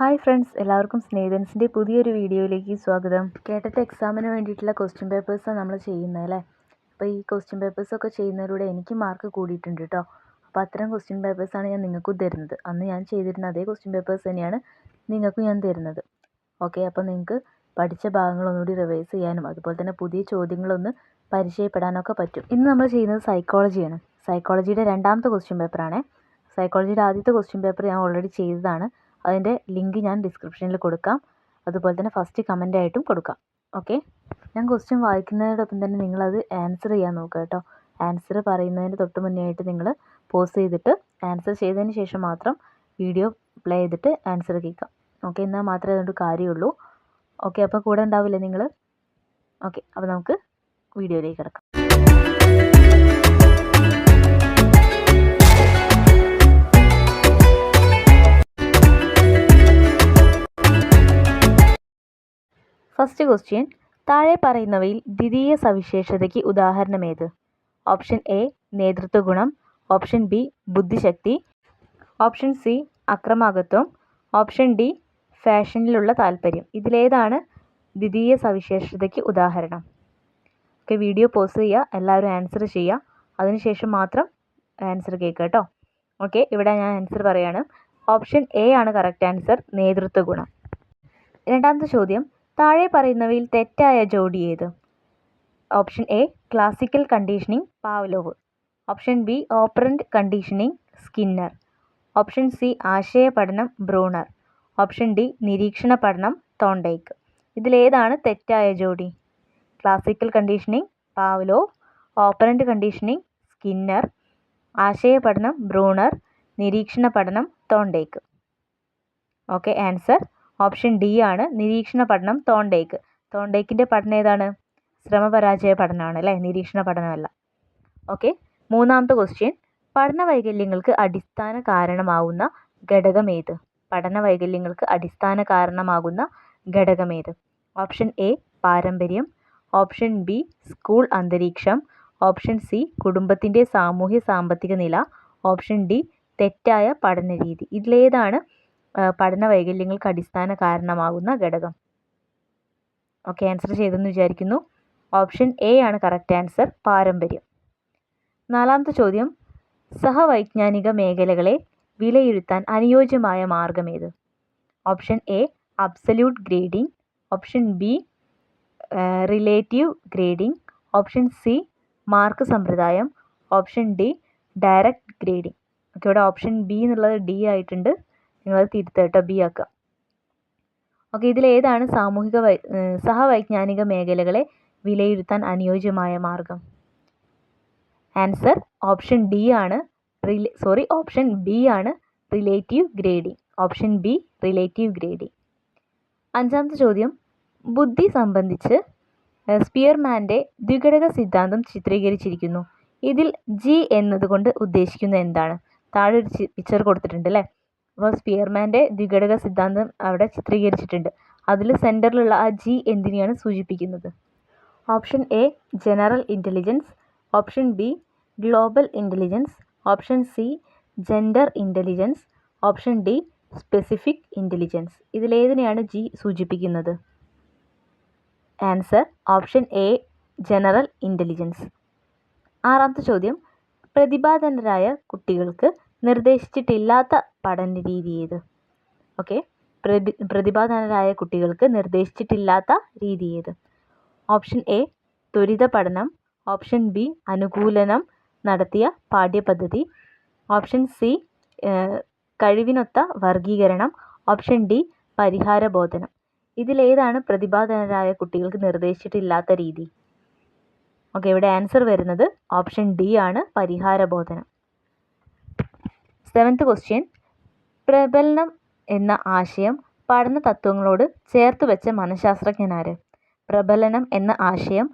Hi friends എല്ലാവർക്കും സ്നേഹിതൻസിന്റെ പുതിയൊരു വീഡിയോയിലേക്ക് സ്വാഗതം. കേട്ടിട്ട് എക്സാമിന് വേണ്ടിയിട്ടുള്ള ക്വസ്റ്റ്യൻ പേപ്പേഴ്സാണ് നമ്മൾ ചെയ്യുന്നത് അല്ലേ? അപ്പോൾ ഈ ക്വസ്റ്റ്യൻ പേപ്പേഴ്സൊക്കെ ചെയ്യുന്നതിലൂടെ എനിക്ക് മാർക്ക് കൂടിയിട്ടുണ്ട് കേട്ടോ അപ്പോൾ അത്തരം ക്വസ്റ്റ്യൻ പേപ്പേഴ്സാണ് ഞാൻ നിങ്ങൾക്കും തരുന്നത്. അന്ന് ഞാൻ ചെയ്തിരുന്ന അതേ ക്വസ്റ്റ്യൻ പേപ്പേഴ്സ് തന്നെയാണ് നിങ്ങൾക്കും ഞാൻ തരുന്നത്. ഓക്കെ അപ്പോൾ നിങ്ങൾക്ക് പഠിച്ച ഭാഗങ്ങളൊന്നുകൂടി റിവൈസ് ചെയ്യാനും അതുപോലെ തന്നെ പുതിയ ചോദ്യങ്ങളൊന്ന് പരിചയപ്പെടാനൊക്കെ പറ്റും. ഇന്ന് നമ്മൾ ചെയ്യുന്നത് സൈക്കോളജിയാണ് സൈക്കോളജിയുടെ രണ്ടാമത്തെ ക്വസ്റ്റ്യൻ പേപ്പറാണ് സൈക്കോളജിയുടെ ആദ്യത്തെ ക്വസ്റ്റ്യൻ പേപ്പർ ഞാൻ ഓൾറെഡി ചെയ്തതാണ്. അതിന്റെ ലിങ്ക് ഞാൻ ഡിസ്ക്രിപ്ഷനിൽ കൊടുക്കാം. അതുപോലെ തന്നെ ഫസ്റ്റ് കമന്റ് ആയിട്ടും കൊടുക്കാം. ഓക്കെ ഞാൻ ക്വസ്റ്റ്യൻ വായിക്കുന്നതിനോടൊപ്പം തന്നെ നിങ്ങളത് ആൻസർ ചെയ്യാൻ നോക്കുക കേട്ടോ. ആൻസർ പറയുന്നതിന് തൊട്ട് മുന്നേ ആയിട്ട് നിങ്ങൾ പോസ് ചെയ്തിട്ട് ആൻസർ ചെയ്തതിന് ശേഷം മാത്രം വീഡിയോ പ്ലേ ചെയ്തിട്ട് ആൻസർ കേൾക്കാം ഓക്കെ എന്നാൽ മാത്രമേ അതുകൊണ്ട് കാര്യമുള്ളൂ. ഓക്കെ അപ്പോൾ കൂടെ ഉണ്ടാവില്ലേ നിങ്ങൾ? ഓക്കെ അപ്പോൾ നമുക്ക് വീഡിയോയിലേക്ക് കിടക്കാം. ഫസ്റ്റ് ക്വസ്റ്റ്യൻ താഴെ പറയുന്നവയിൽ ദ്വിതീയ സവിശേഷതയ്ക്ക് ഉദാഹരണമേത്? ഓപ്ഷൻ എ നേതൃത്വ ഗുണം ഓപ്ഷൻ ബി ബുദ്ധിശക്തി. ഓപ്ഷൻ സി അക്രമാകത്വം. ഓപ്ഷൻ ഡി ഫാഷനിലുള്ള താല്പര്യം. ഇതിലേതാണ് ദ്വിതീയ സവിശേഷതയ്ക്ക് ഉദാഹരണം. ഓക്കെ വീഡിയോ പോസ് ചെയ്യുക. എല്ലാവരും ആൻസർ ചെയ്യുക. അതിനുശേഷം മാത്രം ആൻസർ കേൾക്കുക കേട്ടോ. ഓക്കെ ഇവിടെ ഞാൻ ആൻസർ പറയാണ്. ഓപ്ഷൻ എ ആണ് കറക്റ്റ് ആൻസർ നേതൃത്വ ഗുണം രണ്ടാമത്തെ ചോദ്യം. താഴെ പറയുന്നവയിൽ തെറ്റായ ജോഡി ഏത്? Option A classical conditioning Pavlov. Option B operant conditioning Skinner. Option C ആശയ പഠനം ബ്രൂണർ. ഓപ്ഷൻ ഡി നിരീക്ഷണ പഠനം തോണ്ടേക്ക്. ഇതിലേതാണ് തെറ്റായ ജോഡി? Classical conditioning Pavlov. Operant conditioning Skinner. ആശയ പഠനം ബ്രൂണർ. നിരീക്ഷണ പഠനം Thorndike. Okay answer option D ആണ് നിരീക്ഷണ പഠനം തോണ്ടേക്ക്. തോണ്ടേക്കിന്റെ പഠനം ഏതാണ്? ശ്രമപരാജയ പഠനമാണ് അല്ലേ? നിരീക്ഷണ പഠനമല്ല. ഓക്കെ. മൂന്നാമത്തെ ക്വസ്റ്റ്യൻ പഠന വൈകല്യങ്ങൾക്ക് അടിസ്ഥാന കാരണമാവുന്ന ഘടകം ഏത്? പഠന വൈകല്യങ്ങൾക്ക് അടിസ്ഥാന കാരണമാകുന്ന ഘടകം ഏത്? ഓപ്ഷൻ എ പാരമ്പര്യം. ഓപ്ഷൻ ബി സ്കൂൾ അന്തരീക്ഷം. ഓപ്ഷൻ സി കുടുംബത്തിന്റെ സാമൂഹ്യ സാമ്പത്തിക നില. ഓപ്ഷൻ ഡി തെറ്റായ പഠന രീതി ഇതിലേതാണ് പഠന വൈകല്യങ്ങൾക്ക് അടിസ്ഥാന കാരണമാകുന്ന ഘടകം. ഓക്കെ ആൻസർ ചെയ്തെന്ന് വിചാരിക്കുന്നു. ഓപ്ഷൻ എ ആണ് കറക്റ്റ് ആൻസർ പാരമ്പര്യം. നാലാമത്തെ ചോദ്യം. സഹവൈജ്ഞാനിക മേഖലകളെ വിലയിരുത്താൻ അനുയോജ്യമായ മാർഗമേത്? Option A absolute grading option B relative grading option C mark സമ്പ്രദായം. Option D direct grading okay ഇവിടെ ഓപ്ഷൻ ബി എന്നുള്ളത് ഡി ആയിട്ടുണ്ട്. നിങ്ങളത് തിരുത്തട്ടോ ബി ആക്കുക. ഓക്കെ ഇതിലേതാണ് സാമൂഹിക വൈ സഹവൈജ്ഞാനിക മേഖലകളെ വിലയിരുത്താൻ അനുയോജ്യമായ മാർഗം. ആൻസർ ഓപ്ഷൻ ഡി ആണ് റിലേ സോറി ഓപ്ഷൻ ബി ആണ് relative grading. Option B relative grading. അഞ്ചാമത്തെ ചോദ്യം. ബുദ്ധി സംബന്ധിച്ച് സ്പിയർമാന്റെ ദ്വിഘടക സിദ്ധാന്തം ചിത്രീകരിച്ചിരിക്കുന്നു. ഇതിൽ ജി എന്നതുകൊണ്ട് ഉദ്ദേശിക്കുന്നത് എന്താണ്? താഴെ ഒരു പിക്ചർ കൊടുത്തിട്ടുണ്ട് അല്ലേ? അപ്പോൾ സ്പിയർമാന്റെ ദ്വിഘടക സിദ്ധാന്തം അവിടെ ചിത്രീകരിച്ചിട്ടുണ്ട്. അതിൽ സെന്ററിലുള്ള ആ ജി എന്തിനെയാണ് സൂചിപ്പിക്കുന്നത്? Option A general intelligence option B global intelligence option C gender intelligence option D specific intelligence ഇതിലേതിനെയാണ് G സൂചിപ്പിക്കുന്നത്? Answer option A general intelligence ആറാമത്തെ ചോദ്യം പ്രതിഭാധനരായ കുട്ടികൾക്ക് നിർദ്ദേശിച്ചിട്ടില്ലാത്ത പഠന രീതി ഏത്? ഓക്കെ പ്രതി പ്രതിഭാധനരായ കുട്ടികൾക്ക് നിർദ്ദേശിച്ചിട്ടില്ലാത്ത രീതി ഏത്? ഓപ്ഷൻ എ ത്വരിത പഠനം. ഓപ്ഷൻ ബി അനുകൂലനം നടത്തിയ പാഠ്യപദ്ധതി. ഓപ്ഷൻ സി കഴിവിനൊത്ത വർഗീകരണം ഓപ്ഷൻ ഡി പരിഹാര ബോധനം. ഇതിലേതാണ് പ്രതിഭാധനരായ കുട്ടികൾക്ക് നിർദ്ദേശിച്ചിട്ടില്ലാത്ത രീതി? ഓക്കെ ഇവിടെ ആൻസർ വരുന്നത് ഓപ്ഷൻ ഡി ആണ് പരിഹാര ബോധനം. സെവൻത്ത് ക്വസ്റ്റ്യൻ പ്രബലനം എന്ന ആശയം പഠന തത്വങ്ങളോട് ചേർത്ത് വെച്ച മനഃശാസ്ത്രജ്ഞനാര് പ്രബലനം എന്ന ആശയം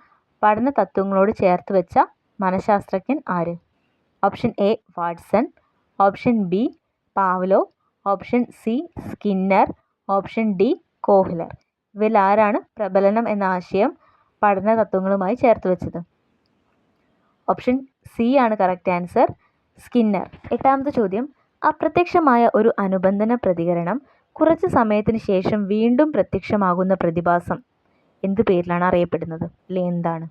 പഠന തത്വങ്ങളോട് ചേർത്ത് വെച്ച മനഃശാസ്ത്രജ്ഞൻ ആര്? Option A Watson. Option B Pavlov. Option C Skinner. Option D Kohler. ഇവരിൽ ആരാണ് പ്രബലനം എന്ന ആശയം പഠന തത്വങ്ങളുമായി ചേർത്ത് വെച്ചത്? ഓപ്ഷൻ സി ആണ് കറക്റ്റ് ആൻസർ സ്കിന്നർ. എട്ടാമത്തെ ചോദ്യം. അപ്രത്യക്ഷമായ ഒരു അനുബന്ധന പ്രതികരണം കുറച്ച് സമയത്തിന് ശേഷം വീണ്ടും പ്രത്യക്ഷമാകുന്ന പ്രതിഭാസം. എന്ത് പേരിലാണ് അറിയപ്പെടുന്നത്? അല്ലെ എന്താണ്?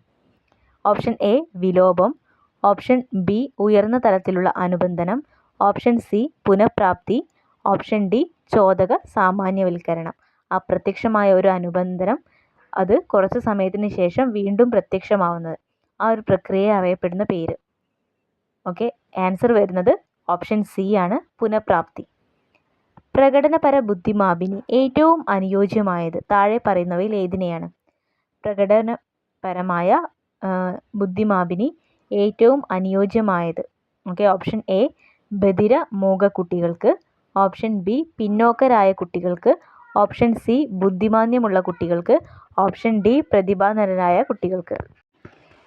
ഓപ്ഷൻ എ വിലോപം. ഓപ്ഷൻ ബി ഉയർന്ന തലത്തിലുള്ള അനുബന്ധനം. ഓപ്ഷൻ സി പുനഃപ്രാപ്തി. ഓപ്ഷൻ ഡി ചോദക സാമാന്യവൽക്കരണം. അപ്രത്യക്ഷമായ ഒരു അനുബന്ധനം അത് കുറച്ച് സമയത്തിന് ശേഷം വീണ്ടും പ്രത്യക്ഷമാവുന്നത്. ആ ഒരു പ്രക്രിയയെ അറിയപ്പെടുന്ന പേര്. ഓക്കെ ആൻസർ വരുന്നത് ഓപ്ഷൻ സി ആണ് പുനഃപ്രാപ്തി. പ്രകടനപര ബുദ്ധിമാപിന് ഏറ്റവും അനുയോജ്യമായത് താഴെ പറയുന്നവയിൽ ഏതിനെയാണ്? പ്രകടനപരമായ ബുദ്ധിമാപിനി ഏറ്റവും അനുയോജ്യമായത്. ഓക്കെ ഓപ്ഷൻ എ ബധിര മൂക കുട്ടികൾക്ക്. ഓപ്ഷൻ ബി പിന്നോക്കരായ കുട്ടികൾക്ക്. ഓപ്ഷൻ സി ബുദ്ധിമാന്യമുള്ള കുട്ടികൾക്ക്. ഓപ്ഷൻ ഡി പ്രതിഭാനരായ കുട്ടികൾക്ക്.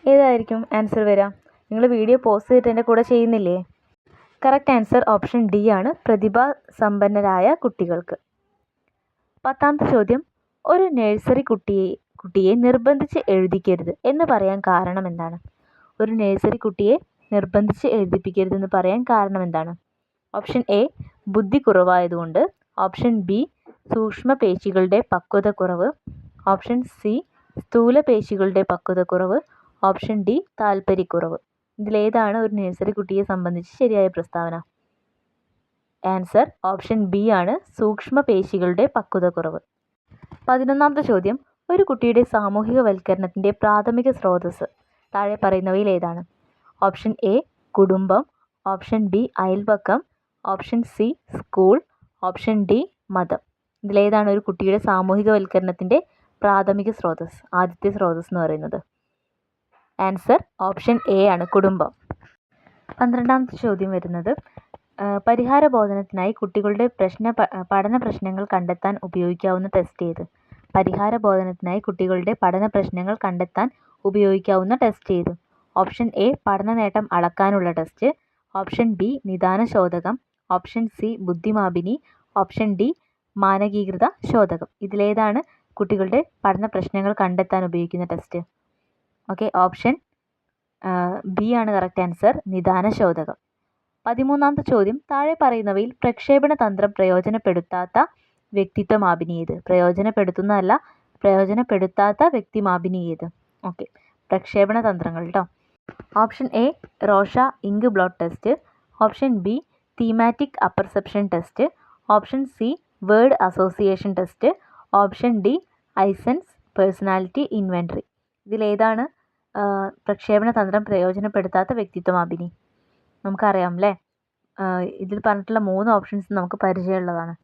ഏതായിരിക്കും ആൻസർ വരാം? നിങ്ങൾ വീഡിയോ പോസ് ചെയ്തിട്ട് എന്റെ കൂടെ ചെയ്യുന്നില്ലേ? കറക്റ്റ് ആൻസർ ഓപ്ഷൻ ഡി ആണ്. പ്രതിഭാ സമ്പന്നരായ കുട്ടികൾക്ക്. പത്താമത്തെ ചോദ്യം. ഒരു നഴ്സറി കുട്ടിയെ കുട്ടിയെ നിർബന്ധിച്ച് എഴുതിക്കരുത് എന്ന് പറയാൻ കാരണം എന്താണ്? ഒരു നഴ്സറി കുട്ടിയെ നിർബന്ധിച്ച് എഴുതിപ്പിക്കരുത് എന്ന് പറയാൻ കാരണം എന്താണ്? ഓപ്ഷൻ എ ബുദ്ധി കുറവായതുകൊണ്ട്. ഓപ്ഷൻ ബി സൂക്ഷ്മ പേശികളുടെ പക്വത കുറവ് ഓപ്ഷൻ സി സ്ഥൂല പേശികളുടെ പക്വത കുറവ് ഓപ്ഷൻ ഡി താല്പര്യക്കുറവ്. ഇതിലേതാണ് ഒരു നഴ്സറി കുട്ടിയെ സംബന്ധിച്ച് ശരിയായ പ്രസ്താവന. ആൻസർ ഓപ്ഷൻ ബി ആണ് സൂക്ഷ്മ പേശികളുടെ പക്വത കുറവ് പതിനൊന്നാമത്തെ ചോദ്യം ഒരു കുട്ടിയുടെ സാമൂഹികവൽക്കരണത്തിന്റെ പ്രാഥമിക സ്രോതസ്സ്. താഴെ പറയുന്നവയിൽ ഏതാണ്? ഓപ്ഷൻ എ കുടുംബം. Option B അയൽവക്കം option C school option D മതം. ഇതിലേതാണ് ഒരു കുട്ടിയുടെ സാമൂഹികവൽക്കരണത്തിന്റെ പ്രാഥമിക സ്രോതസ് ആദ്യത്തെ സ്രോതസ് എന്ന് പറയുന്നത്. ആൻസർ ഓപ്ഷൻ എ ആണ് കുടുംബം. പന്ത്രണ്ടാമത്തെ ചോദ്യം വരുന്നത് പരിഹാര ബോധനത്തിനായി കുട്ടികളുടെ പ്രശ്ന പഠന പ്രശ്നങ്ങൾ കണ്ടെത്താൻ ഉപയോഗിക്കാവുന്ന ടെസ്റ്റ് ഏത്? പരിഹാര ബോധനത്തിനായി കുട്ടികളുടെ പഠന പ്രശ്നങ്ങൾ കണ്ടെത്താൻ ഉപയോഗിക്കാവുന്ന ടെസ്റ്റ് ഏത്? ഓപ്ഷൻ എ പഠന നേട്ടം അളക്കാനുള്ള ടെസ്റ്റ് ഓപ്ഷൻ ബി നിദാന ശോധകം. ഓപ്ഷൻ സി ബുദ്ധിമാപിനി. ഓപ്ഷൻ ഡി മാനകീകൃത ശോധകം. ഇതിലേതാണ് കുട്ടികളുടെ പഠന പ്രശ്നങ്ങൾ കണ്ടെത്താൻ ഉപയോഗിക്കുന്ന ടെസ്റ്റ് ഓക്കെ ഓപ്ഷൻ ബി ആണ് കറക്റ്റ് ആൻസർ നിദാന ശോധകം പതിമൂന്നാമത്തെ ചോദ്യം താഴെ പറയുന്നവയിൽ പ്രക്ഷേപണ തന്ത്രം പ്രയോജനപ്പെടുത്താത്ത വ്യക്തിത്വം ആഭിനീയത് പ്രയോജനപ്പെടുത്തുന്നതല്ല പ്രയോജനപ്പെടുത്താത്ത വ്യക്തി ഏത് ഓക്കെ പ്രക്ഷേപണ തന്ത്രങ്ങൾ കേട്ടോ option A Rorschach ink blot test option B thematic apperception test option C word association test option D Eysenck's personality inventory ഇതിലേതാണ് പ്രക്ഷേപണ തന്ത്രം പ്രയോജനപ്പെടുത്താത്ത വ്യക്തിത്വം അഭിനി. നമുക്കറിയാം അല്ലേ ഇതിൽ പറഞ്ഞിട്ടുള്ള മൂന്ന് ഓപ്ഷൻസ് നമുക്ക് പരിചയമുള്ളതാണ്.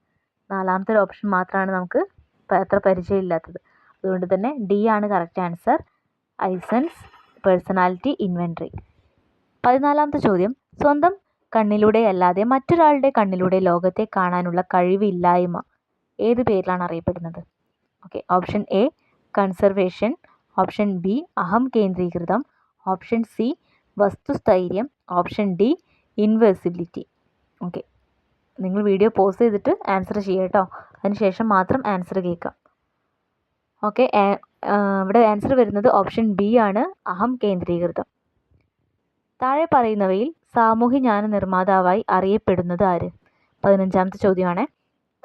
നാലാമത്തെ ഒരു ഓപ്ഷൻ മാത്രമാണ് നമുക്ക് അത്ര പരിചയമില്ലാത്തത്. അതുകൊണ്ട് തന്നെ ഡി ആണ് correct answer Eysenck's personality inventory പതിനാലാമത്തെ ചോദ്യം. സ്വന്തം കണ്ണിലൂടെ അല്ലാതെ മറ്റൊരാളുടെ കണ്ണിലൂടെ ലോകത്തെ കാണാനുള്ള കഴിവില്ലായ്മ. ഏത് പേരിലാണ് അറിയപ്പെടുന്നത്? Okay option A conservation option B അഹം കേന്ദ്രീകൃതം ഓപ്ഷൻ സി വസ്തുസ്ഥൈര്യം ഓപ്ഷൻ ഡി ഇൻവേഴ്സിബിലിറ്റി. ഓക്കെ. നിങ്ങൾ വീഡിയോ പോസ് ചെയ്തിട്ട് ആൻസർ ചെയ്യുക കേട്ടോ. അതിനുശേഷം മാത്രം ആൻസർ കേൾക്കാം. ഓക്കെ ഇവിടെ ആൻസർ വരുന്നത് ഓപ്ഷൻ ബി ആണ് അഹം കേന്ദ്രീകൃതം. താഴെ പറയുന്നവയിൽ സാമൂഹ്യ ജ്ഞാന നിർമ്മാതാവായി അറിയപ്പെടുന്നത് ആര്? പതിനഞ്ചാമത്തെ ചോദ്യമാണ്.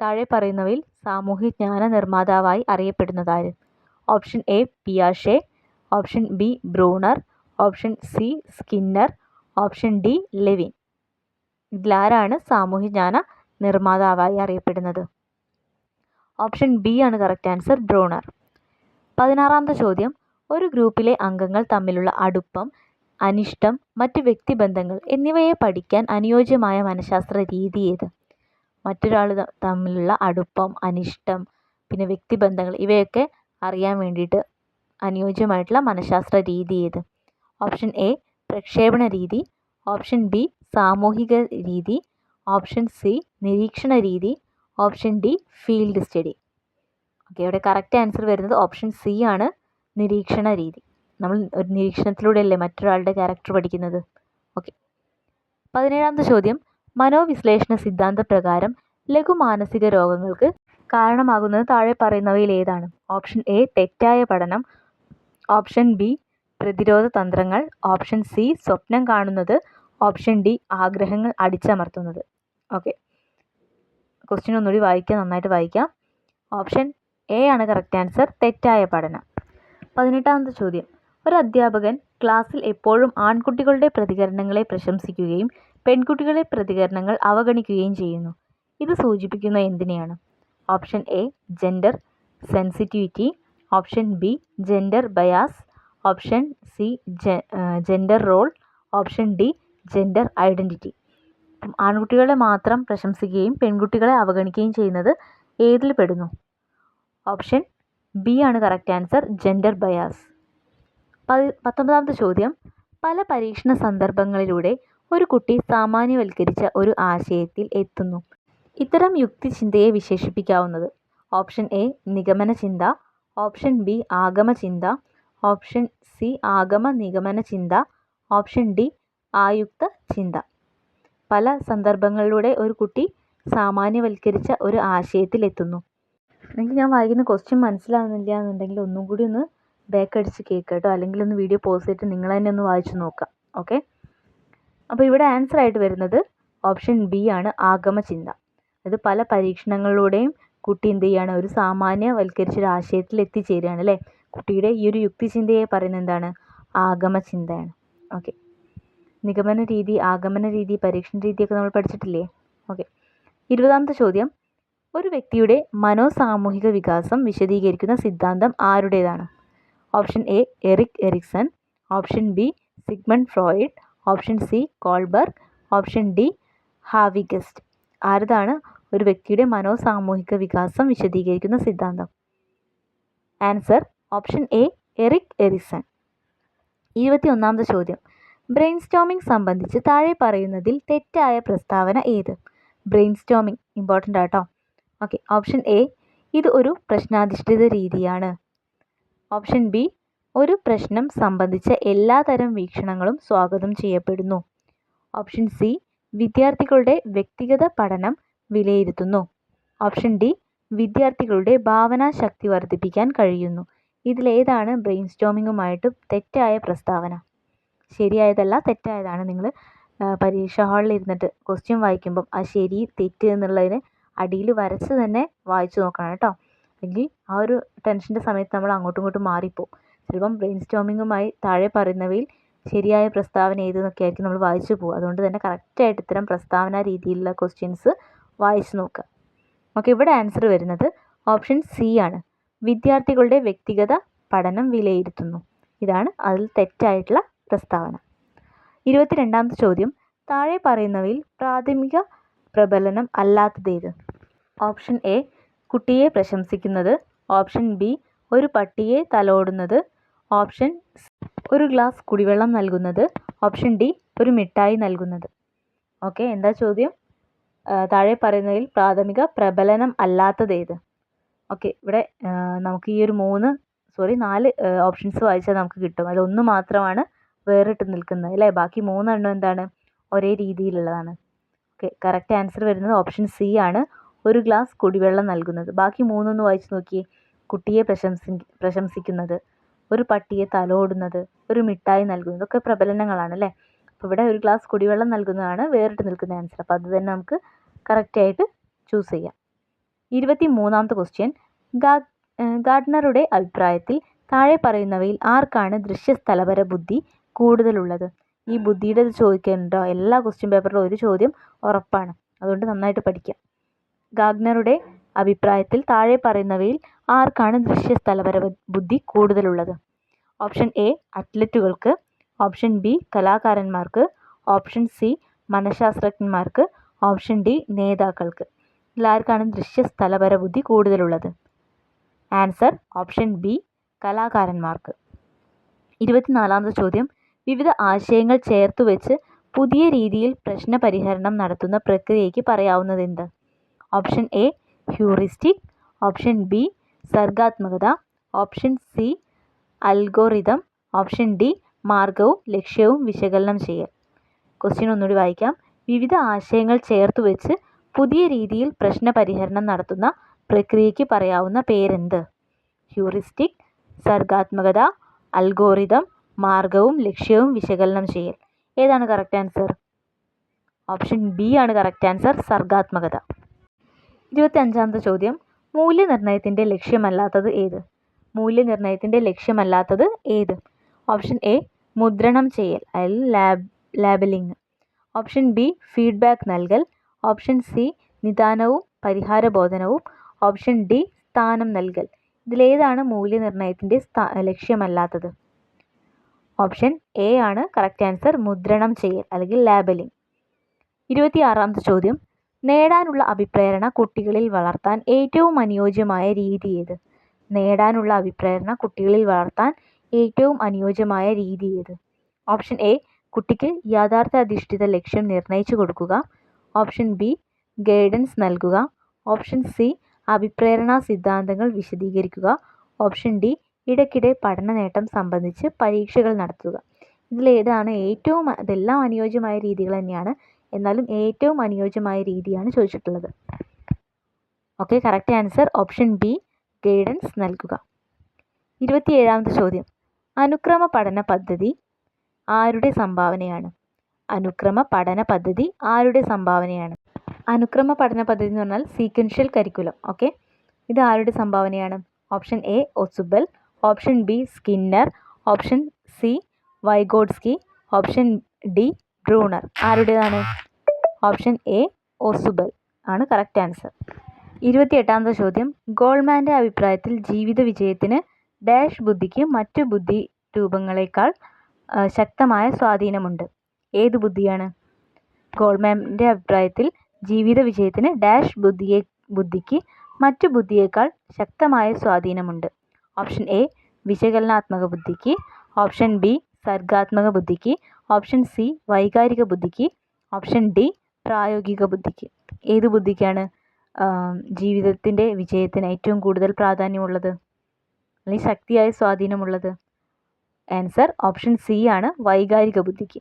താഴെ പറയുന്നവയിൽ സാമൂഹ്യ ജ്ഞാന നിർമ്മാതാവായി അറിയപ്പെടുന്നത് ആര്? Option A പിയാഷെ option B Bruner. Option C Skinner. Option D Lewin. ഇതിലാരാണ് സാമൂഹ്യജ്ഞാന നിർമ്മാതാവായി അറിയപ്പെടുന്നത്? ഓപ്ഷൻ ബി ആണ് കറക്റ്റ് ആൻസർ ബ്രൂണർ. പതിനാറാമത്തെ ചോദ്യം. ഒരു ഗ്രൂപ്പിലെ അംഗങ്ങൾ തമ്മിലുള്ള അടുപ്പം അനിഷ്ടം മറ്റ് വ്യക്തിബന്ധങ്ങൾ എന്നിവയെ പഠിക്കാൻ അനുയോജ്യമായ മനഃശാസ്ത്ര രീതി ഏത്? മറ്റൊരാൾ തമ്മിലുള്ള അടുപ്പം അനിഷ്ടം പിന്നെ വ്യക്തിബന്ധങ്ങൾ ഇവയൊക്കെ അറിയാൻ വേണ്ടിയിട്ട് അനുയോജ്യമായിട്ടുള്ള മനഃശാസ്ത്ര രീതി ഏത്? ഓപ്ഷൻ എ പ്രക്ഷേപണ രീതി. ഓപ്ഷൻ ബി സാമൂഹിക രീതി. ഓപ്ഷൻ സി നിരീക്ഷണ രീതി. Option D field study. Okay ഇവിടെ കറക്റ്റ് ആൻസർ വരുന്നത് ഓപ്ഷൻ സി ആണ് നിരീക്ഷണ രീതി. നമ്മൾ ഒരു നിരീക്ഷണത്തിലൂടെയല്ലേ മറ്റൊരാളുടെ ക്യാരക്ടർ പഠിക്കുന്നത്? ഓക്കെ പതിനേഴാമത്തെ ചോദ്യം. മനോവിശ്ലേഷണ സിദ്ധാന്ത പ്രകാരം ലഘു മാനസിക രോഗങ്ങൾക്ക് കാരണമാകുന്നത് താഴെ പറയുന്നവയിൽ ഏതാണ്? ഓപ്ഷൻ എ തെറ്റായ പഠനം. ഓപ്ഷൻ ബി പ്രതിരോധ തന്ത്രങ്ങൾ. ഓപ്ഷൻ സി സ്വപ്നം കാണുന്നത്. ഓപ്ഷൻ ഡി ആഗ്രഹങ്ങൾ അടിച്ചമർത്തുന്നത്. ഓക്കെ. ക്വസ്റ്റ്യൻ ഒന്നുകൂടി വായിക്കുക നന്നായിട്ട് വായിക്കാം. ഓപ്ഷൻ എ ആണ് കറക്റ്റ് ആൻസർ തെറ്റായ പഠനം. പതിനെട്ടാമത്തെ ചോദ്യം. ഒരു അധ്യാപകൻ ക്ലാസ്സിൽ എപ്പോഴും ആൺകുട്ടികളുടെ പ്രതികരണങ്ങളെ പ്രശംസിക്കുകയും പെൺകുട്ടികളുടെ പ്രതികരണങ്ങൾ അവഗണിക്കുകയും ചെയ്യുന്നു. ഇത് സൂചിപ്പിക്കുന്ന എന്തിനെയാണ്? Option A gender sensitivity option B gender bias option C gender role option D gender identity ആൺകുട്ടികളെ മാത്രം പ്രശംസിക്കുകയും പെൺകുട്ടികളെ അവഗണിക്കുകയും ചെയ്യുന്നത് ഏതിൽ പെടുന്നു? ഓപ്ഷൻ ബി ആണ് കറക്റ്റ് ആൻസർ ജെൻഡർ ബയാസ് പതി പത്തൊമ്പതാമത്തെ ചോദ്യം. പല പരീക്ഷണ സന്ദർഭങ്ങളിലൂടെ ഒരു കുട്ടി സാമാന്യവൽക്കരിച്ച ഒരു ആശയത്തിൽ എത്തുന്നു. ഇത്തരം യുക്തിചിന്തയെ വിശേഷിപ്പിക്കാവുന്നത്. ഓപ്ഷൻ എ നിഗമന ചിന്ത ഓപ്ഷൻ ബി ആഗമ ചിന്ത ഓപ്ഷൻ സി ആഗമ നിഗമന ചിന്ത ഓപ്ഷൻ ഡി ആയുക്ത ചിന്ത പല സന്ദർഭങ്ങളിലൂടെ ഒരു കുട്ടി സാമാന്യവൽക്കരിച്ച ഒരു ആശയത്തിൽ എത്തുന്നു നിങ്ങൾക്ക് ഞാൻ വായിക്കുന്ന ക്വസ്റ്റ്യൻ മനസ്സിലാവുന്നില്ല എന്നുണ്ടെങ്കിൽ ഒന്നും കൂടി ഒന്ന് ബാക്ക് അടിച്ച് കേൾക്കട്ടോ കേട്ടോ. അല്ലെങ്കിൽ ഒന്ന് വീഡിയോ പോസ് ചെയ്തിട്ട് നിങ്ങൾ തന്നെ ഒന്ന് വായിച്ചു നോക്കാം. ഓക്കെ അപ്പോൾ ഇവിടെ ആൻസർ ആയിട്ട് വരുന്നത് ഓപ്ഷൻ ബി ആണ് ആഗമചിന്ത. അത് പല പരീക്ഷണങ്ങളിലൂടെയും കുട്ടി എന്ത് ചെയ്യുകയാണ് ഒരു സാമാന്യവൽക്കരിച്ച ഒരു ആശയത്തിൽ എത്തിച്ചേരുകയാണ് അല്ലേ? കുട്ടിയുടെ ഈ ഒരു യുക്തിചിന്തയെ പറയുന്നത് എന്താണ്? ആഗമ ചിന്തയാണ് ഓക്കെ. നിഗമന രീതി ആഗമന രീതി പരീക്ഷണ രീതിയൊക്കെ നമ്മൾ പഠിച്ചിട്ടില്ലേ? ഓക്കെ. ഇരുപതാമത്തെ ചോദ്യം. ഒരു വ്യക്തിയുടെ മനോസാമൂഹിക വികാസം വിശദീകരിക്കുന്ന സിദ്ധാന്തം ആരുടേതാണ്? Option A Erik Erikson. Option B Sigmund Freud. Option C Kohlberg. Option D Havighurst. ആരതാണ്? ഒരു വ്യക്തിയുടെ മനോസാമൂഹിക വികാസം വിശദീകരിക്കുന്ന സിദ്ധാന്തം. Answer option A Erik Erikson. ഇരുപത്തി ഒന്നാമത്തെ ചോദ്യം. ബ്രെയിൻ സ്റ്റോമിംഗ് സംബന്ധിച്ച് താഴെ പറയുന്നതിൽ തെറ്റായ പ്രസ്താവന ഏത്? ബ്രെയിൻ സ്റ്റോമിംഗ് ഇമ്പോർട്ടന്റ് ആട്ടോ. ഓക്കെ ഓപ്ഷൻ എ ഇത് ഒരു പ്രശ്നാധിഷ്ഠിത രീതിയാണ്. ഓപ്ഷൻ ബി ഒരു പ്രശ്നം സംബന്ധിച്ച എല്ലാതരം വീക്ഷണങ്ങളും സ്വാഗതം ചെയ്യപ്പെടുന്നു. ഓപ്ഷൻ സി വിദ്യാർത്ഥികളുടെ വ്യക്തിഗത പഠനം വിലയിരുത്തുന്നു. ഓപ്ഷൻ ഡി വിദ്യാർത്ഥികളുടെ ഭാവനാശക്തി വർദ്ധിപ്പിക്കാൻ കഴിയുന്നു. ഇതിലേതാണ് ബ്രെയിൻ സ്റ്റോമിങ്ങുമായിട്ട് തെറ്റായ പ്രസ്താവന? ശരിയായതല്ല തെറ്റായതാണ്. നിങ്ങൾ പരീക്ഷ ഹാളിൽ ഇരുന്നിട്ട് ക്വസ്റ്റ്യൻ വായിക്കുമ്പം ആ ശരി തെറ്റ് എന്നുള്ളതിന് അടിയിൽ വരച്ച് തന്നെ വായിച്ചു നോക്കണം കേട്ടോ. അല്ലെങ്കിൽ ആ ഒരു ടെൻഷന്റെ സമയത്ത് നമ്മൾ അങ്ങോട്ടും ഇങ്ങോട്ടും മാറിപ്പോവും. ചിലപ്പം ബ്രെയിൻ സ്റ്റോമിങ്ങുമായി താഴെ പറയുന്നവയിൽ ശരിയായ പ്രസ്താവന ഏതെന്നൊക്കെ ആയിരിക്കും നമ്മൾ വായിച്ചു പോകുക അതുകൊണ്ട് തന്നെ കറക്റ്റായിട്ട് ഇത്തരം പ്രസ്താവന രീതിയിലുള്ള ക്വസ്റ്റ്യൻസ് വായിച്ചു നോക്കുക. ഓക്കെ ഇവിടെ ആൻസർ വരുന്നത് ഓപ്ഷൻ സി ആണ്. വിദ്യാർത്ഥികളുടെ വ്യക്തിഗത പഠനം വിലയിരുത്തുന്നു. ഇതാണ് അതിൽ തെറ്റായിട്ടുള്ള പ്രസ്താവന. ഇരുപത്തിരണ്ടാമത്തെ ചോദ്യം. താഴെ പറയുന്നവയിൽ പ്രാഥമിക പ്രബലനം അല്ലാത്തതേത് ഓപ്ഷൻ എ കുട്ടിയെ പ്രശംസിക്കുന്നത്. ഓപ്ഷൻ ബി ഒരു പട്ടിയെ തലോടുന്നത്. ഓപ്ഷൻ ഒരു ഗ്ലാസ് കുടിവെള്ളം നൽകുന്നത് ഓപ്ഷൻ ഡി ഒരു മിഠായി നൽകുന്നത്. ഓക്കെ എന്താ ചോദ്യം? താഴെ പറയുന്നതിൽ പ്രാഥമിക പ്രബലനം അല്ലാത്തത് ഏത്? ഓക്കെ ഇവിടെ നമുക്ക് ഈ ഒരു മൂന്ന് സോറി നാല് ഓപ്ഷൻസ് വായിച്ചാൽ നമുക്ക് കിട്ടും. ഒന്ന് മാത്രമാണ് വേറിട്ട് നിൽക്കുന്നത് അല്ലേ? ബാക്കി മൂന്നെണ്ണം എന്താണ്? ഒരേ രീതിയിലുള്ളതാണ്. ഓക്കെ കറക്റ്റ് ആൻസർ വരുന്നത് ഓപ്ഷൻ സി ആണ്. ഒരു ഗ്ലാസ് കുടിവെള്ളം നൽകുന്നത്. ബാക്കി മൂന്നൊന്ന് വായിച്ച് നോക്കിയേ കുട്ടിയെ പ്രശംസി പ്രശംസിക്കുന്നത്. ഒരു പട്ടിയെ തലോടുന്നത് ഒരു മിഠായി നൽകുന്നത് ഇതൊക്കെ പ്രബലനങ്ങളാണ് അല്ലേ? അപ്പോൾ ഇവിടെ ഒരു ഗ്ലാസ് കുടിവെള്ളം നൽകുന്നതാണ് വേറിട്ട് നിൽക്കുന്ന ആൻസർ അപ്പോൾ അത് തന്നെ നമുക്ക് കറക്റ്റായിട്ട് ചൂസ് ചെയ്യാം. ഇരുപത്തി മൂന്നാമത്തെ ക്വസ്റ്റ്യൻ ഗാർഡ്നറുടെ അഭിപ്രായത്തിൽ താഴെ പറയുന്നവയിൽ ആർക്കാണ് ദൃശ്യ ദൃശ്യസ്ഥലപര ബുദ്ധി കൂടുതലുള്ളത്? ഈ ബുദ്ധിയുടെ ചോദിക്കുന്നുണ്ടോ എല്ലാ ക്വസ്റ്റ്യൻ പേപ്പറിലും ഒരു ചോദ്യം ഉറപ്പാണ്. അതുകൊണ്ട് നന്നായിട്ട് പഠിക്കാം. ഗാഗ്നറുടെ അഭിപ്രായത്തിൽ താഴെ പറയുന്നവയിൽ ആർക്കാണ് ദൃശ്യസ്ഥലപര ബുദ്ധി കൂടുതലുള്ളത്? ഓപ്ഷൻ എ അത്ലറ്റുകൾക്ക്. ഓപ്ഷൻ ബി കലാകാരന്മാർക്ക്. ഓപ്ഷൻ സി മനഃശാസ്ത്രജ്ഞന്മാർക്ക്. ഓപ്ഷൻ ഡി നേതാക്കൾക്ക്. ഇതിലാർക്കാണ് ദൃശ്യസ്ഥലപര ബുദ്ധി കൂടുതലുള്ളത്? ആൻസർ ഓപ്ഷൻ ബി കലാകാരന്മാർക്ക്. ഇരുപത്തിനാലാമത്തെ ചോദ്യം. വിവിധ ആശയങ്ങൾ ചേർത്ത് വെച്ച് പുതിയ രീതിയിൽ പ്രശ്നപരിഹരണം നടത്തുന്ന പ്രക്രിയയ്ക്ക് പറയാവുന്നതെന്ത്? Option A heuristic. Option B സർഗാത്മകത option C algorithm option D മാർഗവും ലക്ഷ്യവും വിശകലനം ചെയ്യൽ. ക്വസ്റ്റ്യൻ ഒന്നുകൂടി വായിക്കാം. വിവിധ ആശയങ്ങൾ ചേർത്ത് വെച്ച് പുതിയ രീതിയിൽ പ്രശ്ന പരിഹരണം നടത്തുന്ന പ്രക്രിയയ്ക്ക് പറയാവുന്ന പേരെന്ത്? ഹ്യൂറിസ്റ്റിക് സർഗാത്മകത അൽഗോറിതം മാർഗവും ലക്ഷ്യവും വിശകലനം ചെയ്യൽ. ഏതാണ് കറക്റ്റ് ആൻസർ ഓപ്ഷൻ ബി ആണ് കറക്റ്റ് ആൻസർ സർഗാത്മകത. ഇരുപത്തി അഞ്ചാമത്തെ ചോദ്യം. മൂല്യനിർണയത്തിന്റെ ലക്ഷ്യമല്ലാത്തത് ഏത്? മൂല്യനിർണയത്തിന്റെ ലക്ഷ്യമല്ലാത്തത് ഏത്? ഓപ്ഷൻ എ മുദ്രണം ചെയ്യൽ അല്ലെങ്കിൽ lab labelling. Option B feedback നൽകൽ. ഓപ്ഷൻ സി നിദാനവും പരിഹാരബോധനവും. ഓപ്ഷൻ ഡി സ്ഥാനം നൽകൽ. ഇതിലേതാണ് മൂല്യനിർണയത്തിന്റെ സ്ഥാ ലക്ഷ്യമല്ലാത്തത്. ഓപ്ഷൻ എ ആണ് കറക്റ്റ് ആൻസർ മുദ്രണം ചെയ്യൽ അല്ലെങ്കിൽ ലാബലിംഗ്. ഇരുപത്തിയാറാമത്തെ ചോദ്യം. നേടാനുള്ള അഭിപ്രേരണ കുട്ടികളിൽ വളർത്താൻ ഏറ്റവും അനുയോജ്യമായ രീതി ഏത്? നേടാനുള്ള അഭിപ്രേരണ കുട്ടികളിൽ വളർത്താൻ ഏറ്റവും അനുയോജ്യമായ രീതി ഏത്? ഓപ്ഷൻ എ കുട്ടിക്ക് യാഥാർത്ഥ്യാധിഷ്ഠിത ലക്ഷ്യം നിർണയിച്ചു കൊടുക്കുക. ഓപ്ഷൻ ബി ഗൈഡൻസ് നൽകുക. ഓപ്ഷൻ സി അഭിപ്രേരണ സിദ്ധാന്തങ്ങൾ വിശദീകരിക്കുക. ഓപ്ഷൻ ഡി ഇടയ്ക്കിടെ പഠന നേട്ടം സംബന്ധിച്ച് പരീക്ഷകൾ നടത്തുക. ഇതിലേതാണ് ഏറ്റവും ഇതെല്ലാം അനുയോജ്യമായ രീതികൾ തന്നെയാണ്. എന്നാലും ഏറ്റവും അനുയോജ്യമായ രീതിയാണ് ചോദിച്ചിട്ടുള്ളത്. Okay correct answer option B guidance നൽകുക. ഇരുപത്തിയേഴാമത്തെ ചോദ്യം. അനുക്രമ പഠന പദ്ധതി ആരുടെ സംഭാവനയാണ്? അനുക്രമ പഠന പദ്ധതി ആരുടെ സംഭാവനയാണ്? അനുക്രമ പഠന പദ്ധതി എന്ന് പറഞ്ഞാൽ സീക്വൻഷ്യൽ കരിക്കുലം ഓക്കെ ഇത് ആരുടെ സംഭാവനയാണ്? Option A Ausubel option B Skinner option C Vygotsky option D Bruner ആരുടേതാണ്? ഓപ്ഷൻ എ ഒസുബൽ ആണ് കറക്റ്റ് ആൻസർ ഇരുപത്തിയെട്ടാമത്തെ ചോദ്യം. ഗോൾമാന്റെ അഭിപ്രായത്തിൽ ജീവിത വിജയത്തിന് ഡാഷ് ബുദ്ധിക്ക് മറ്റു ബുദ്ധി രൂപങ്ങളെക്കാൾ ശക്തമായ സ്വാധീനമുണ്ട്. ഏത് ബുദ്ധിയാണ്? ഗോൾമാന്റെ അഭിപ്രായത്തിൽ ജീവിത വിജയത്തിന് ഡാഷ് ബുദ്ധിയെ ബുദ്ധിക്ക് മറ്റു ബുദ്ധിയേക്കാൾ ശക്തമായ സ്വാധീനമുണ്ട്. ഓപ്ഷൻ എ വിശകലനാത്മക ബുദ്ധിക്ക്. ഓപ്ഷൻ ബി സർഗാത്മക ബുദ്ധിക്ക്. ഓപ്ഷൻ സി വൈകാരിക ബുദ്ധിക്ക്. ഓപ്ഷൻ ഡി പ്രായോഗിക ബുദ്ധിക്ക്. ഏത് ബുദ്ധിക്കാണ് ജീവിതത്തിന്റെ വിജയത്തിന് ഏറ്റവും കൂടുതൽ പ്രാധാന്യമുള്ളത്? അല്ലെങ്കിൽ ശക്തിയായ സ്വാധീനമുള്ളത്? ആൻസർ ഓപ്ഷൻ സി ആണ് വൈകാരിക ബുദ്ധിക്ക്.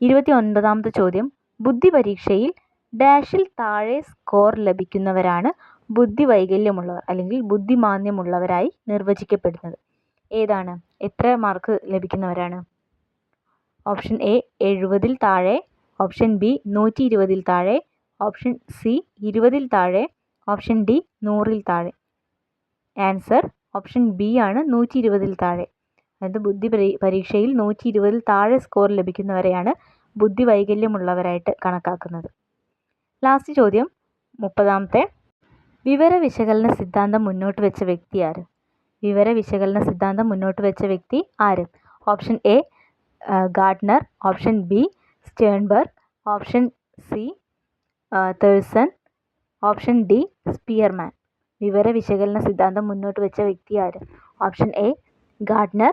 ഇരുപത്തി ഒൻപതാമത്തെ ചോദ്യം. ബുദ്ധി പരീക്ഷയിൽ ഡാഷിൽ താഴെ സ്കോർ ലഭിക്കുന്നവരാണ് ബുദ്ധി വൈകല്യമുള്ളവർ അല്ലെങ്കിൽ ബുദ്ധിമാന്ദ്യമുള്ളവരായി നിർവചിക്കപ്പെടുന്നത്. ഏതാണ്? എത്ര മാർക്ക് ലഭിക്കുന്നവരാണ്? ഓപ്ഷൻ എ എഴുപതിൽ താഴെ ഓപ്ഷൻ ബി നൂറ്റി ഇരുപതിൽ താഴെ ഓപ്ഷൻ സി ഇരുപതിൽ താഴെ ഓപ്ഷൻ ഡി നൂറിൽ താഴെ. ആൻസർ ഓപ്ഷൻ ബി ആണ് നൂറ്റി ഇരുപതിൽ താഴെ. അതായത് ബുദ്ധി പരീക്ഷയിൽ നൂറ്റി ഇരുപതിൽ താഴെ സ്കോർ ലഭിക്കുന്നവരെയാണ് ബുദ്ധി വൈകല്യമുള്ളവരായിട്ട് കണക്കാക്കുന്നത്. ലാസ്റ്റ് ചോദ്യം മുപ്പതാമത്തെ. വിവര വിശകലന സിദ്ധാന്തം മുന്നോട്ട് വെച്ച വ്യക്തി ആര്? വിവര വിശകലന സിദ്ധാന്തം മുന്നോട്ട് വെച്ച വ്യക്തി ആര്? Option A Gardner option B Sternberg option C Thurstone option D Spearman വിവര വിശകലന സിദ്ധാന്തം മുന്നോട്ട് വെച്ച വ്യക്തി ആര്? Option A Gardner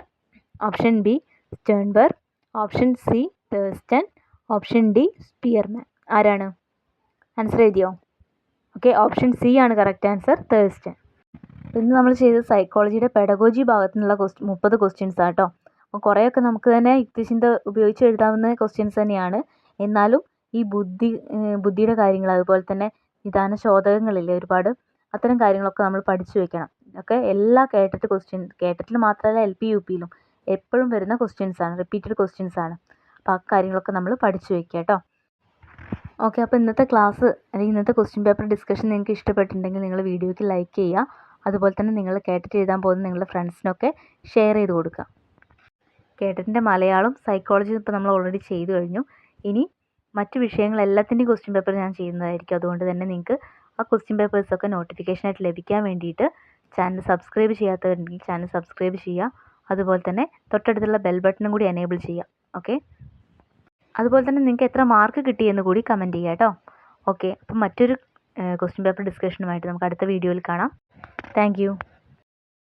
option B Sternberg option C Thurstone option D Spearman ആരാണ്? ആൻസർ എഴുതിയോ? ഓക്കെ ഓപ്ഷൻ സി ആണ് കറക്റ്റ് ആൻസർ തേഴ്സ്റ്റൺ ഇന്ന് നമ്മൾ ചെയ്ത സൈക്കോളജിയുടെ പെഡഗോജി ഭാഗത്തു നിന്നുള്ള ക്വസ്റ്റ് മുപ്പത് ക്വസ്റ്റ്യൻസ് ആട്ടോ അപ്പോൾ കുറേയൊക്കെ നമുക്ക് തന്നെ യുക്തിചിന്ത ഉപയോഗിച്ച് എഴുതാവുന്ന ക്വസ്റ്റ്യൻസ് തന്നെയാണ്. എന്നാലും ഈ ബുദ്ധി ബുദ്ധിയുടെ കാര്യങ്ങൾ അതുപോലെ തന്നെ നിദാന ശോധകങ്ങളില്ലേ ഒരുപാട് അത്തരം കാര്യങ്ങളൊക്കെ നമ്മൾ പഠിച്ചു വെക്കണം. ഒക്കെ എല്ലാ കേട്ടിട്ട് ക്വസ്റ്റ്യൻ കേട്ടിട്ടിൽ മാത്രമല്ല എൽ പി യു പിയിലും എപ്പോഴും വരുന്ന ക്വസ്റ്റ്യൻസ് ആണ് റിപ്പീറ്റഡ് ക്വസ്റ്റ്യൻസ് ആണ്. അപ്പോൾ ആ കാര്യങ്ങളൊക്കെ നമ്മൾ പഠിച്ചു വെക്കുക കേട്ടോ. ഓക്കെ അപ്പോൾ ഇന്നത്തെ ക്ലാസ് അല്ലെങ്കിൽ ഇന്നത്തെ ക്വസ്റ്റ്യൻ പേപ്പർ ഡിസ്കഷൻ നിങ്ങൾക്ക് ഇഷ്ടപ്പെട്ടിട്ടുണ്ടെങ്കിൽ നിങ്ങൾ വീഡിയോയ്ക്ക് ലൈക്ക് ചെയ്യുക. അതുപോലെ തന്നെ നിങ്ങൾ കേട്ടിട്ട് എഴുതാൻ പോകുന്ന നിങ്ങളുടെ ഫ്രണ്ട്സിനൊക്കെ ഷെയർ ചെയ്ത് കൊടുക്കുക. കേട്ടിട്ടിന്റെ മലയാളം സൈക്കോളജി ഇപ്പോൾ നമ്മൾ ഓൾറെഡി ചെയ്തു കഴിഞ്ഞു. ഇനി മറ്റു വിഷയങ്ങൾ എല്ലാത്തിന്റെയും ക്വസ്റ്റ്യൻ പേപ്പർ ഞാൻ ചെയ്യുന്നതായിരിക്കും. അതുകൊണ്ട് തന്നെ നിങ്ങൾക്ക് ആ ക്വസ്റ്റ്യൻ പേപ്പേഴ്സൊക്കെ നോട്ടിഫിക്കേഷനായിട്ട് ലഭിക്കാൻ വേണ്ടിയിട്ട് ചാനൽ സബ്സ്ക്രൈബ് ചെയ്യാത്തവരുണ്ടെങ്കിൽ ചാനൽ സബ്സ്ക്രൈബ് ചെയ്യുക. അതുപോലെ തന്നെ തൊട്ടടുത്തുള്ള ബെൽ ബട്ടണും കൂടി എനേബിൾ ചെയ്യുക. ഓക്കെ അതുപോലെ തന്നെ നിങ്ങൾക്ക് എത്ര മാർക്ക് കിട്ടിയെന്ന് കൂടി കമന്റ് ചെയ്യുക കേട്ടോ. ഓക്കെ അപ്പം മറ്റൊരു ക്വസ്റ്റ്യൻ പേപ്പർ ഡിസ്കഷനുമായിട്ട് നമുക്ക് അടുത്ത വീഡിയോയിൽ കാണാം. താങ്ക്